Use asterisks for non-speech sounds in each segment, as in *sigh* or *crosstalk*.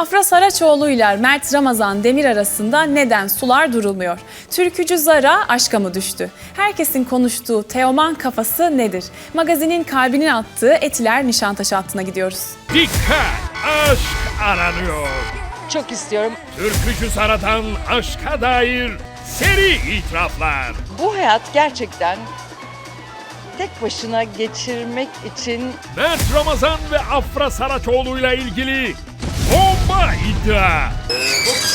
Afra Saraçoğlu ile Mert Ramazan Demir arasında neden sular durulmuyor? Türkücü Zara aşka mı düştü? Herkesin konuştuğu Teoman kafası nedir? Magazinin kalbinin attığı Etiler Nişantaşı hattına gidiyoruz. Dikkat! Aşk aranıyor. Çok istiyorum. Türkücü Sara'dan aşka dair seri itiraflar. Bu hayat gerçekten tek başına geçirmek için Mert Ramazan ve Afra Saraçoğlu'yla ilgili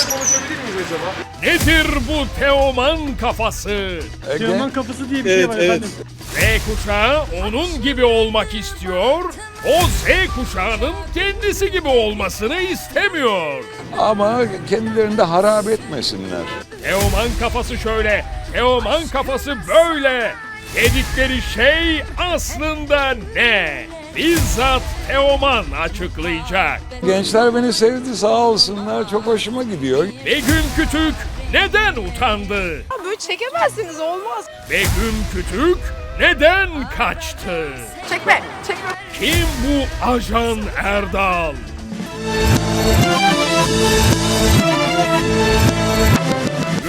konuşabilir miyiz acaba? Nedir bu Teoman kafası? Teoman kapısı diye bir şey var efendim. Z kuşağı onun gibi olmak istiyor. O Z kuşağının kendisi gibi olmasını istemiyor. Ama kendilerini de harap etmesinler. Teoman kafası şöyle, Teoman kafası böyle. Dedikleri şey aslında ne? Bizzat Teoman açıklayacak. Gençler beni sevdi sağ olsunlar çok hoşuma gidiyor. Begüm Kütük neden utandı? Böyle çekemezsiniz olmaz. Begüm Kütük neden kaçtı? Çekme, çekme. Kim bu Ajan Erdal?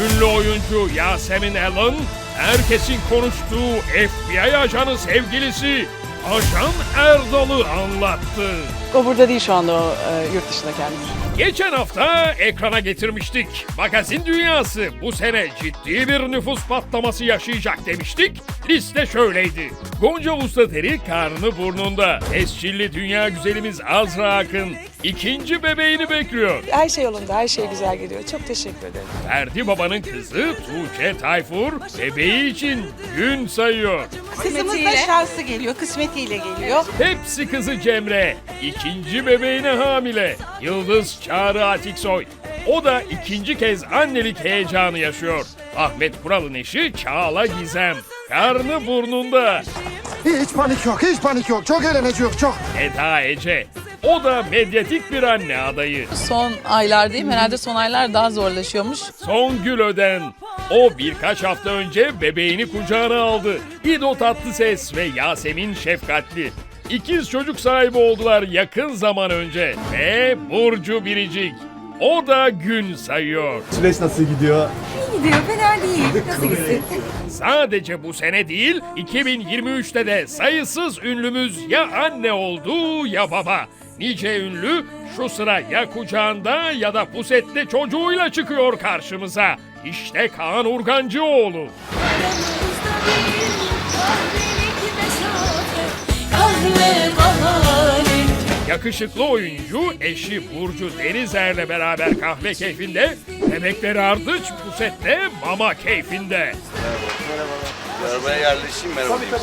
Ünlü oyuncu Yasemin Allen, herkesin konuştuğu FBI ajanı sevgilisi Ajan Erdal'ı anlattı. o burada değil şu anda o e, yurt dışında kendisi. Geçen hafta ekrana getirmiştik. Magazin dünyası bu sene ciddi bir nüfus patlaması yaşayacak demiştik. Liste şöyleydi. Gonca Ustateri karnı burnunda. Tescilli dünya güzelimiz Azra Akın ikinci bebeğini bekliyor. Her şey yolunda, her şey güzel gidiyor. Çok teşekkür ederim. Ferdi Baba'nın kızı Tuğçe Tayfur bebeği için gün sayıyor. Kızımız da şanslı geliyor, kısmetiyle geliyor. Hepsi kızı Cemre. ikinci bebeğine hamile. Yıldız Çağrı Atiksoy. O da ikinci kez annelik heyecanı yaşıyor. Ahmet Kural'ın eşi Çağla Gizem. Karnı burnunda. Hiç panik yok, hiç panik yok. Çok eğleneceğiz, çok. Eda Ece. O da medyatik bir anne adayı. Son aylardayım. Herhalde son aylar daha zorlaşıyormuş. Songül Öden. O birkaç hafta önce bebeğini kucağına aldı. İdo Tatlıses ve Yasemin Şefkatli. İkiz çocuk sahibi oldular yakın zaman önce. Ve Burcu Biricik. O da gün sayıyor. Süreç nasıl gidiyor? Gidiyor, fena değil. Nasıl gitsin? Sadece bu sene değil, 2023'te de sayısız ünlümüz ya anne oldu ya baba. Nice ünlü şu sıra ya kucağında ya da pusette çocuğuyla çıkıyor karşımıza. İşte Kaan Urgancıoğlu. Yakışıklı oyuncu eşi Burcu Denizer'le beraber kahve keyfinde, bebekleri Ardıç pusette mama keyfinde. Arabaya yerleşeyim merhaba diyeyim.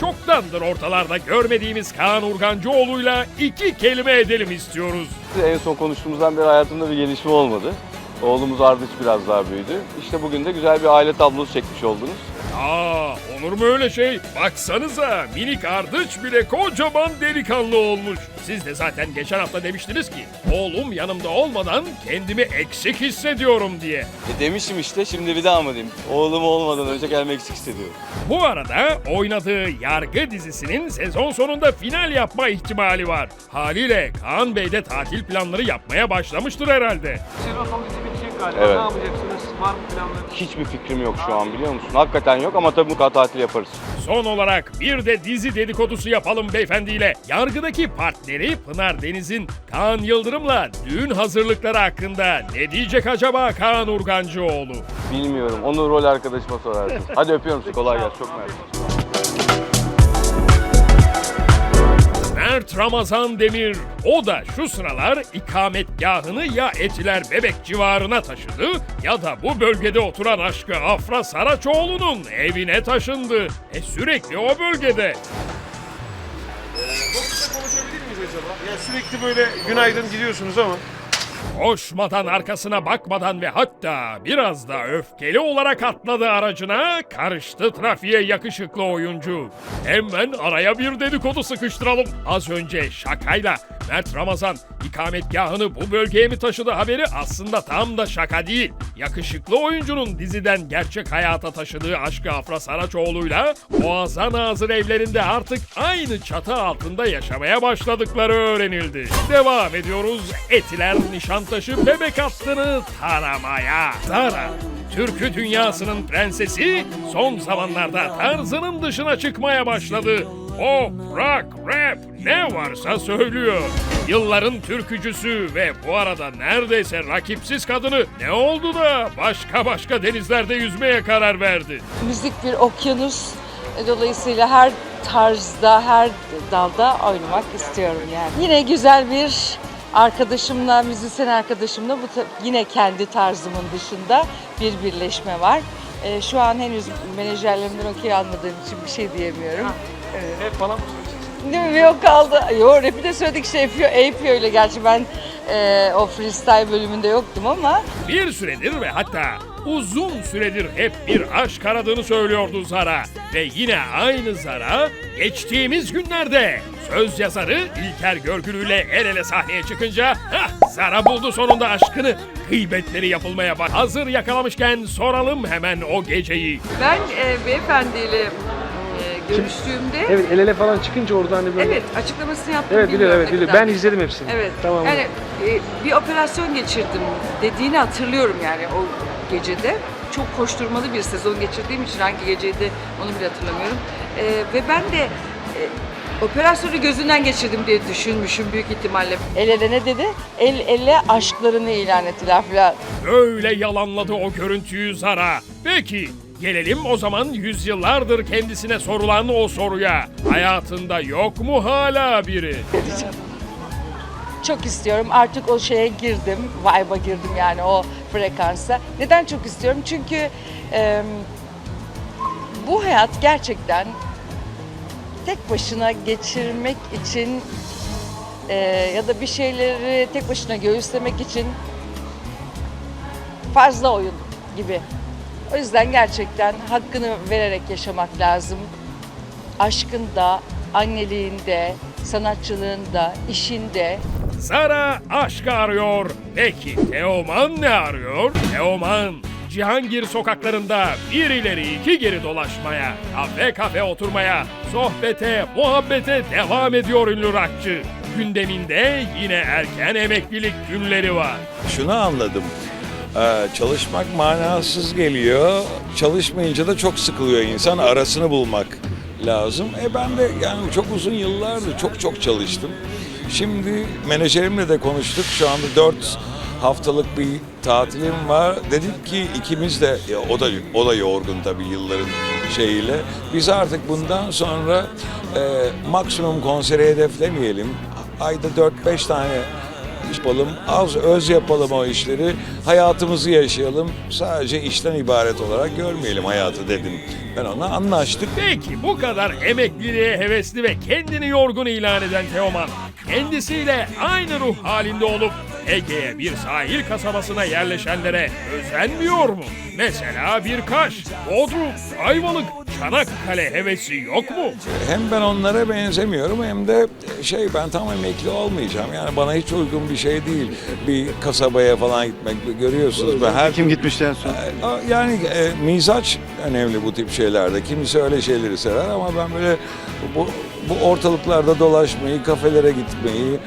Çoktandır ortalarda görmediğimiz Kaan Urgancıoğlu'yla iki kelime edelim istiyoruz. En son konuştuğumuzdan beri hayatımda bir gelişme olmadı. Oğlumuz Ardıç biraz daha büyüdü. İşte bugün de güzel bir aile tablosu çekmiş oldunuz. Aa, olur mu öyle şey? Baksanıza minik Ardıç bile kocaman delikanlı olmuş. Siz de zaten geçen hafta demiştiniz ki oğlum yanımda olmadan kendimi eksik hissediyorum diye. E demişim işte şimdi bir daha mı diyeyim? Oğlum olmadan önce gelmek eksik hissediyorum. Bu arada oynadığı Yargı dizisinin sezon sonunda final yapma ihtimali var. Haliyle Kaan Bey de tatil planları yapmaya başlamıştır herhalde. Sezon sonu galiba. Evet. Ne yapacaksınız? Var mı planlarınız? Hiçbir fikrim yok şu an biliyor musun? Hakikaten yok ama tabii mutlaka tatil yaparız. Son olarak bir de dizi dedikodusu yapalım beyefendiyle. Yargıdaki partneri Pınar Deniz'in Kaan Yıldırım'la düğün hazırlıkları hakkında ne diyecek acaba Kaan Urgancıoğlu? Bilmiyorum. Onu rol arkadaşıma sorarsın. *laughs* Hadi öpüyorum sizi. Kolay gelsin. Çok mersi. Mert Ramazan Demir. O da şu sıralar ikametgahını ya Etiler Bebek civarına taşıdı ya da bu bölgede oturan aşkı Afra Saraçoğlu'nun evine taşındı. E sürekli o bölgede. konuşabilir miyiz acaba? Ya sürekli böyle günaydın gidiyorsunuz ama. Koşmadan arkasına bakmadan ve hatta biraz da öfkeli olarak atladı aracına, karıştı trafiğe yakışıklı oyuncu. Hemen araya bir dedikodu sıkıştıralım. Az önce şakayla Mert Ramazan ikametgahını bu bölgeye mi taşıdı haberi aslında tam da şaka değil. Yakışıklı oyuncunun diziden gerçek hayata taşıdığı aşkı Afra Saraçoğlu'yla Boğaz'a nazır evlerinde artık aynı çatı altında yaşamaya başladıkları öğrenildi. Devam ediyoruz Etiler Nişantaşı bebek hattını taramaya. Zara, türkü dünyasının prensesi son zamanlarda tarzının dışına çıkmaya başladı. Pop, rock, rap ne varsa söylüyor. Yılların türkücüsü ve bu arada neredeyse rakipsiz kadını ne oldu da başka başka denizlerde yüzmeye karar verdi. Müzik bir okyanus. Dolayısıyla her tarzda, her dalda oynamak istiyorum yani. Yine güzel bir arkadaşımla, müzisyen arkadaşımla bu yine kendi tarzımın dışında bir birleşme var. Ee, şu an henüz menajerlerimden okey almadığım için bir şey diyemiyorum. Hep falan mı Değil mi? Yok kaldı. Yo rap'i de söyledik şey yapıyor. Apio ile gerçi ben e, o freestyle bölümünde yoktum ama Bir süredir ve hatta uzun süredir hep bir aşk aradığını söylüyordu Zara. Ve yine aynı Zara geçtiğimiz günlerde söz yazarı İlker Görgülü ile el ele sahneye çıkınca hah, Zara buldu sonunda aşkını. Gıybetleri yapılmaya bak. Hazır yakalamışken soralım hemen o geceyi. Ben e, beyefendiyle e, görüştüğümde Evet el ele falan çıkınca orada hani böyle. evet açıklamasını yaptım. Evet biliyorum evet biliyorum. Ben izledim hepsini. Evet. Tamam. Yani e, bir operasyon geçirdim dediğini hatırlıyorum yani o gecede. Çok koşturmalı bir sezon geçirdiğim için hangi geceydi onu bile hatırlamıyorum. E, ve ben de e, operasyonu gözünden geçirdim diye düşünmüşüm büyük ihtimalle. El ele ne dedi? El ele aşklarını ilan ettiler falan. Böyle yalanladı o görüntüyü Zara. Peki gelelim o zaman yüzyıllardır kendisine sorulan o soruya. Hayatında yok mu hala biri? *laughs* Çok istiyorum. Artık o şeye girdim. Vibe'a girdim yani o frekansa. Neden çok istiyorum? Çünkü e, bu hayat gerçekten tek başına geçirmek için e, ya da bir şeyleri tek başına göğüslemek için fazla oyun gibi. O yüzden gerçekten hakkını vererek yaşamak lazım. Aşkında, anneliğinde, sanatçılığında, işinde, Zara aşk arıyor. Peki Teoman ne arıyor? Teoman Cihangir sokaklarında bir ileri iki geri dolaşmaya, kafe kafe oturmaya, sohbete, muhabbete devam ediyor ünlü rockçı. Gündeminde yine erken emeklilik günleri var. Şunu anladım. Ee, çalışmak manasız geliyor. Çalışmayınca da çok sıkılıyor insan. Arasını bulmak lazım. E ben de yani çok uzun yıllardır çok çok çalıştım. Şimdi menajerimle de konuştuk. Şu anda 4 haftalık bir tatilim var. Dedik ki ikimiz de ya o da o da yorgun tabii yılların şeyiyle. Biz artık bundan sonra e, maksimum konseri hedeflemeyelim. Ayda 4-5 tane yapalım, az öz yapalım o işleri, hayatımızı yaşayalım. Sadece işten ibaret olarak görmeyelim hayatı dedim. Ben ona anlaştık. Peki bu kadar emekliliğe hevesli ve kendini yorgun ilan eden Teoman, kendisiyle aynı ruh halinde olup Ege'ye bir sahil kasabasına yerleşenlere özenmiyor mu? Mesela bir Kaş, Bodrum, Ayvalık, Çanakkale hevesi yok mu? Hem ben onlara benzemiyorum hem de şey ben tam emekli olmayacağım. Yani bana hiç uygun bir şey değil. Bir kasabaya falan gitmek görüyorsunuz. Ben her Kim gitmişti en son? A- Yani e, mizaç önemli bu tip şeylerde. Kimisi öyle şeyleri sever ama ben böyle bu, bu ortalıklarda dolaşmayı, kafelere gitmeyi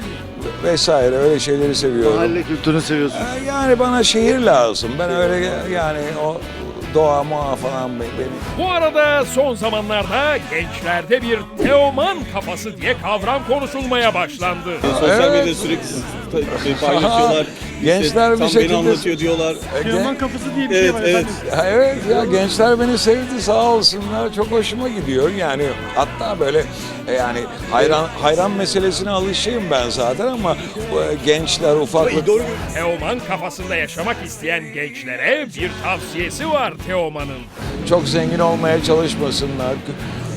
vesaire öyle şeyleri seviyorum. Mahalle kültürünü seviyorsun. E, Yani bana şehir lazım. Ben öyle yani o doğa muğa falan be- benim. Bu arada son zamanlarda gençlerde bir Teoman kafası diye kavram konuşulmaya başlandı. Sosyal medyada sürekli paylaşıyorlar. *laughs* Gençler bir tam şekilde- beni anlatıyor diyorlar. E, gen- Teoman kafası diye bir Evet, şey var evet. efendim. Ya Evet ya gençler beni sevdi sağ olsunlar çok hoşuma gidiyor yani hatta böyle e, yani hayran hayran meselesine alışayım ben zaten ama bu, e, gençler ufaklık Doğru Teoman kafasında yaşamak isteyen gençlere bir tavsiyesi var Teoman'ın. çok zengin olmaya çalışmasınlar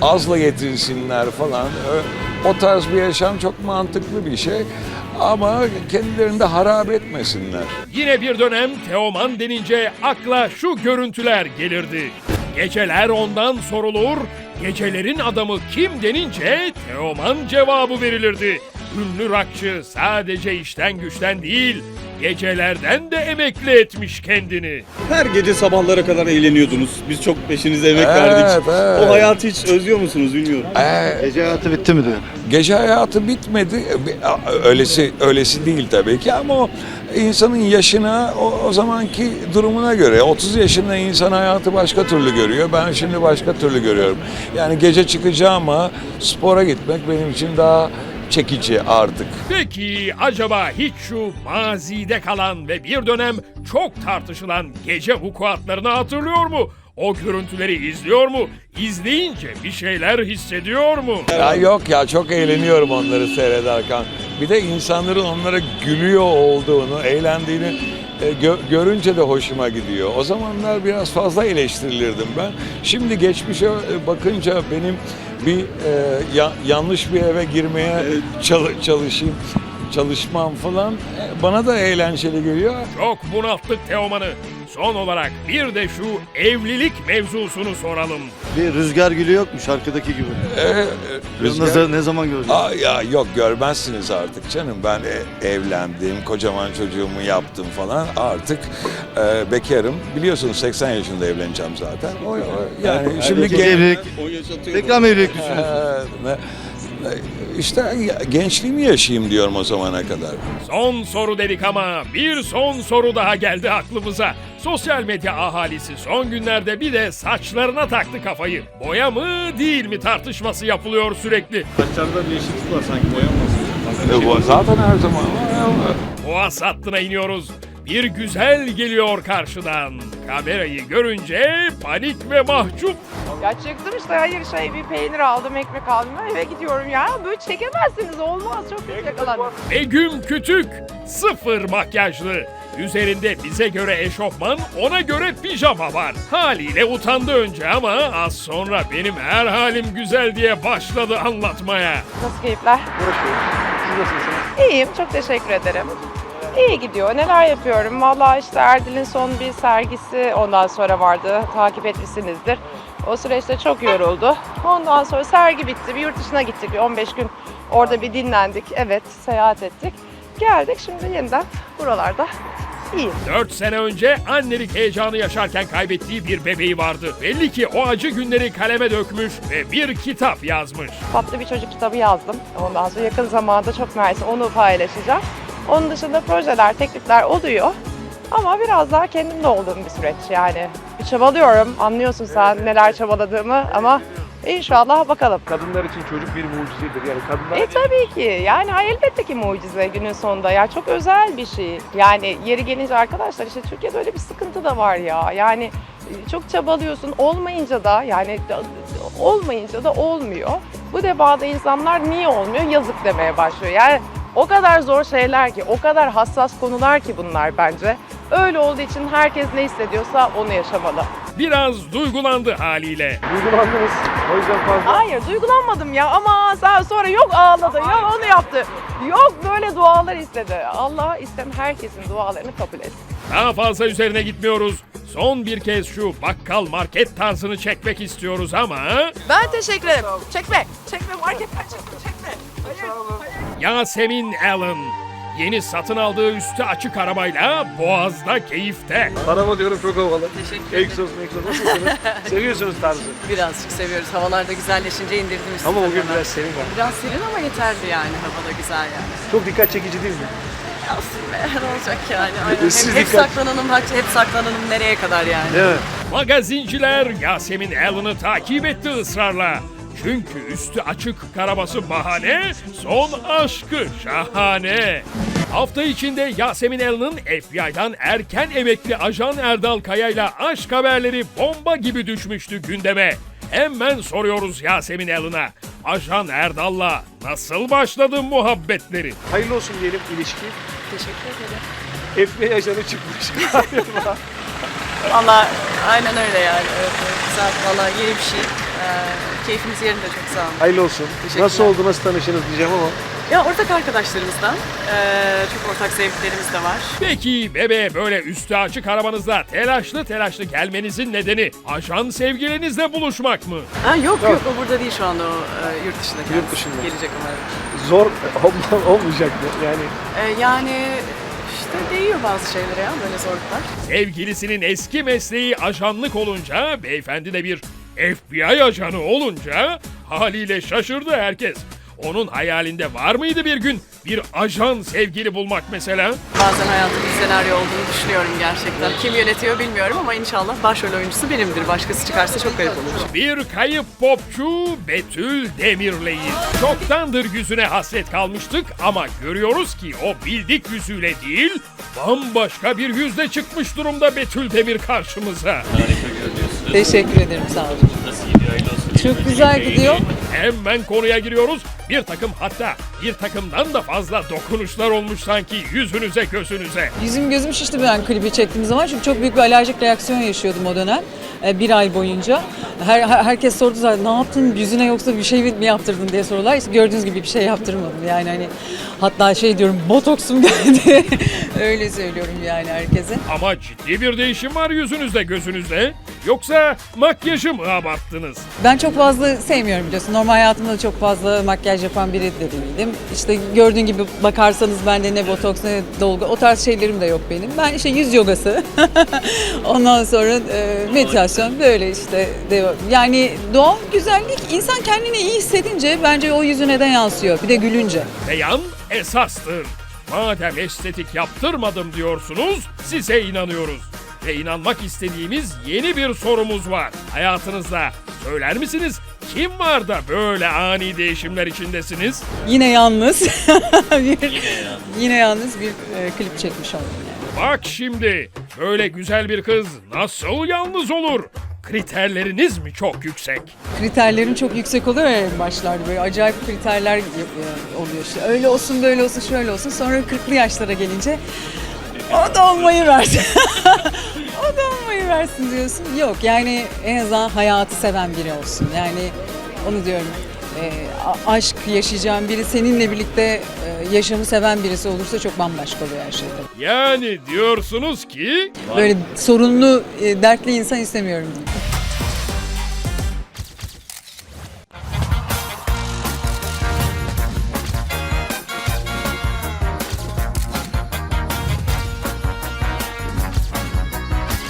azla yetinsinler falan o tarz bir yaşam çok mantıklı bir şey ama kendilerini de harap etmesinler. Yine bir dönem Teoman denince akla şu görüntüler gelirdi. Geceler ondan sorulur, gecelerin adamı kim denince Teoman cevabı verilirdi. Ünlü rakçı sadece işten güçten değil, gecelerden de emekli etmiş kendini. Her gece sabahlara kadar eğleniyordunuz. Biz çok peşinize emek Evet, verdik. evet. O hayatı hiç özlüyor musunuz bilmiyorum. Ee, Gece hayatı bitti mi diyor. Gece hayatı bitmedi. Öylesi öylesi değil tabii ki ama o insanın yaşına o, o zamanki durumuna göre 30 yaşında insan hayatı başka türlü görüyor. Ben şimdi başka türlü görüyorum. Yani gece çıkacağım ama spora gitmek benim için daha çekici artık. Peki acaba hiç şu mazide kalan ve bir dönem çok tartışılan gece vukuatlarını hatırlıyor mu? O görüntüleri izliyor mu? İzleyince bir şeyler hissediyor mu? Ya yok ya çok eğleniyorum onları seyrederken. Bir de insanların onlara gülüyor olduğunu, eğlendiğini e, gö- görünce de hoşuma gidiyor. O zamanlar biraz fazla eleştirilirdim ben. Şimdi geçmişe e, bakınca benim bir e, ya- yanlış bir eve girmeye çal- çalışayım, çalışmam falan e, bana da eğlenceli geliyor. Çok bunalttık Teoman'ı. Son olarak bir de şu evlilik mevzusunu soralım. Bir rüzgar gülü yok mu şarkıdaki gibi? E, e, Rüzgar- Ne, zaman göreceğiz? Aa, ya yok görmezsiniz artık canım. Ben e- evlendim, kocaman çocuğumu yaptım falan. Artık e, bekarım. Biliyorsunuz 80 yaşında evleneceğim zaten. O, o- yani şimdi İkinci gen- evlilik. Mı evlilik düşünüyorsun? İşte gençliğimi yaşayayım diyorum o zamana kadar. Son soru dedik ama bir son soru daha geldi aklımıza. Sosyal medya ahalisi son günlerde bir de saçlarına taktı kafayı. Boya mı değil mi tartışması yapılıyor sürekli. Saçlarda değişiklik var sanki boyanmasın. E, bu zaten her zaman Boğaz hattına iniyoruz. Bir güzel geliyor karşıdan. Kamerayı görünce panik ve mahcup. Ya çıktım işte hayır şey bir peynir aldım ekmek aldım eve gidiyorum ya. Böyle çekemezsiniz olmaz çok kötü yakalandım. Begüm Kütük sıfır makyajlı. Üzerinde bize göre eşofman, ona göre pijama var. Haliyle utandı önce ama az sonra benim her halim güzel diye başladı anlatmaya. Nasıl keyifler? Siz nasılsınız? İyiyim çok teşekkür ederim. İyi gidiyor. Neler yapıyorum? Valla işte Erdil'in son bir sergisi ondan sonra vardı. Takip etmişsinizdir. O süreçte çok yoruldu. Ondan sonra sergi bitti. Bir yurt dışına gittik. Bir 15 gün orada bir dinlendik. Evet, seyahat ettik. Geldik şimdi yeniden buralarda. İyiyim. 4 sene önce annelik heyecanı yaşarken kaybettiği bir bebeği vardı. Belli ki o acı günleri kaleme dökmüş ve bir kitap yazmış. Tatlı bir çocuk kitabı yazdım. Ondan sonra yakın zamanda çok mersi onu paylaşacağım. Onun dışında projeler, teklifler oluyor. Ama biraz daha kendimde olduğum bir süreç yani. Çabalıyorum. Anlıyorsun sen neler çabaladığımı ama inşallah bakalım. Kadınlar için çocuk bir mucizedir. Yani kadınlar E tabii ki. Yani elbette ki mucize günün sonunda. Ya çok özel bir şey. Yani yeri gelince arkadaşlar işte Türkiye'de öyle bir sıkıntı da var ya. Yani e, çok çabalıyorsun. Olmayınca da yani olmayınca da olmuyor. Bu debada insanlar niye olmuyor? Yazık demeye başlıyor. Yani o kadar zor şeyler ki, o kadar hassas konular ki bunlar bence. Öyle olduğu için herkes ne hissediyorsa onu yaşamalı. Biraz duygulandı haliyle. duygulandınız. O yüzden fazla. Hayır duygulanmadım ya ama sen sonra yok ağladı, yok onu yaptı. Yok böyle dualar istedi. Allah istem herkesin dualarını kabul etsin. Daha fazla üzerine gitmiyoruz. Son bir kez şu bakkal market tarzını çekmek istiyoruz ama... Ben teşekkür ederim. Çekme, çekme marketten çekme, çekme. Hayır, hayır. Yasemin Allen. Yeni satın aldığı üstü açık arabayla Boğaz'da keyifte. Araba diyorum çok havalı. Teşekkür ederim. Egzoz nasılsınız? *laughs* Seviyorsunuz tarzı. Birazcık seviyoruz. Havalar da güzelleşince indirdim üstüne. Ama bugün hemen. biraz serin var. Biraz serin ama yeterli yani. Hava da güzel yani. Çok dikkat çekici değil mi? Aslında *laughs* ne olacak yani. Aynen. Siz Hem hep dikkat- saklanalım, hep saklanalım nereye kadar yani. Değil mi? Magazinciler Yasemin Allen'ı takip etti ısrarla. Çünkü üstü açık karaması bahane, son aşkı şahane. Hafta içinde Yasemin Allen'ın FBI'dan erken emekli ajan Erdal Kaya'yla aşk haberleri bomba gibi düşmüştü gündeme. Hemen soruyoruz Yasemin Allen'a. Ajan Erdal'la nasıl başladı muhabbetleri? Hayırlı olsun diyelim ilişki. Teşekkür ederim. FBI ajanı çıkmış *laughs* galiba. Valla aynen öyle yani. Evet, evet. Güzel. Valla yeni bir şey. Ee, keyfimiz yerinde çok sağ olun. Hayırlı olsun. Nasıl oldu, nasıl tanıştınız diyeceğim ama Ya ortak arkadaşlarımızdan. Ee, çok ortak zevklerimiz de var. Peki bebeğe böyle üstü açık arabanızda telaşlı telaşlı gelmenizin nedeni ajan sevgilinizle buluşmak mı? Ha, yok yok o burada değil şu anda o e, yurt dışında kendisi. Yurt dışında. Gelecek umarım. Zor *laughs* ol- olmayacak mı? Yani Ee, yani işte değiyor bazı şeylere ya böyle zorluklar. Sevgilisinin eski mesleği ajanlık olunca, beyefendi de bir FBI ajanı olunca haliyle şaşırdı herkes. Onun hayalinde var mıydı bir gün bir ajan sevgili bulmak mesela? Bazen hayatın bir senaryo olduğunu düşünüyorum gerçekten. Kim yönetiyor bilmiyorum ama inşallah başrol oyuncusu benimdir. Başkası çıkarsa çok garip olur. Bir kayıp popçu Betül Demirley'i. Çoktandır yüzüne hasret kalmıştık ama görüyoruz ki o bildik yüzüyle değil, bambaşka bir yüzle çıkmış durumda Betül Demir karşımıza. Teşekkür ederim sağ olun. Çok güzel gidiyor. Hemen konuya giriyoruz. Bir takım hatta bir takımdan da fazla dokunuşlar olmuş sanki yüzünüze gözünüze. Yüzüm gözüm şişti ben klibi çektiğim zaman çünkü çok büyük bir alerjik reaksiyon yaşıyordum o dönem. Ee, Bir ay boyunca. Her, her- herkes sordu zaten ne yaptın yüzüne yoksa bir şey mi yaptırdın diye soruyorlar. İşte gördüğünüz gibi bir şey yaptırmadım yani hani hatta şey diyorum botoksum geldi. *laughs* Öyle söylüyorum yani herkese. Ama ciddi bir değişim var yüzünüzde gözünüzde. Yoksa makyajı mı abarttınız? Ben çok fazla sevmiyorum biliyorsun. Normal hayatımda da çok fazla makyaj yapan biri de değildim. İşte gördüğün gibi bakarsanız bende ne botoks ne dolgu o tarz şeylerim de yok benim. Ben işte yüz yogası. *laughs* Ondan sonra e, meditasyon böyle işte devam. Yani doğal güzellik insan kendini iyi hissedince bence o yüzüne de yansıyor. Bir de gülünce. Beyan esastır. Madem estetik yaptırmadım diyorsunuz, size inanıyoruz. Ve inanmak istediğimiz yeni bir sorumuz var. Hayatınızda söyler misiniz? Kim var da böyle ani değişimler içindesiniz? Yine yalnız. *laughs* bir, yine yalnız bir e, klip çekmiş oldum yani. Bak şimdi, böyle güzel bir kız nasıl yalnız olur? Kriterleriniz mi çok yüksek? kriterlerin çok yüksek oluyor ya en başlarda böyle acayip kriterler e, oluyor işte. Öyle olsun böyle olsun şöyle olsun sonra 40'lı yaşlara gelince o da olmayı versin. *laughs* o da olmayı versin diyorsun. Yok yani en azından hayatı seven biri olsun. Yani onu diyorum. E, aşk yaşayacağın biri seninle birlikte e, yaşamı seven birisi olursa çok bambaşka oluyor her şey tabii. Yani diyorsunuz ki Böyle sorunlu, e, dertli insan istemiyorum.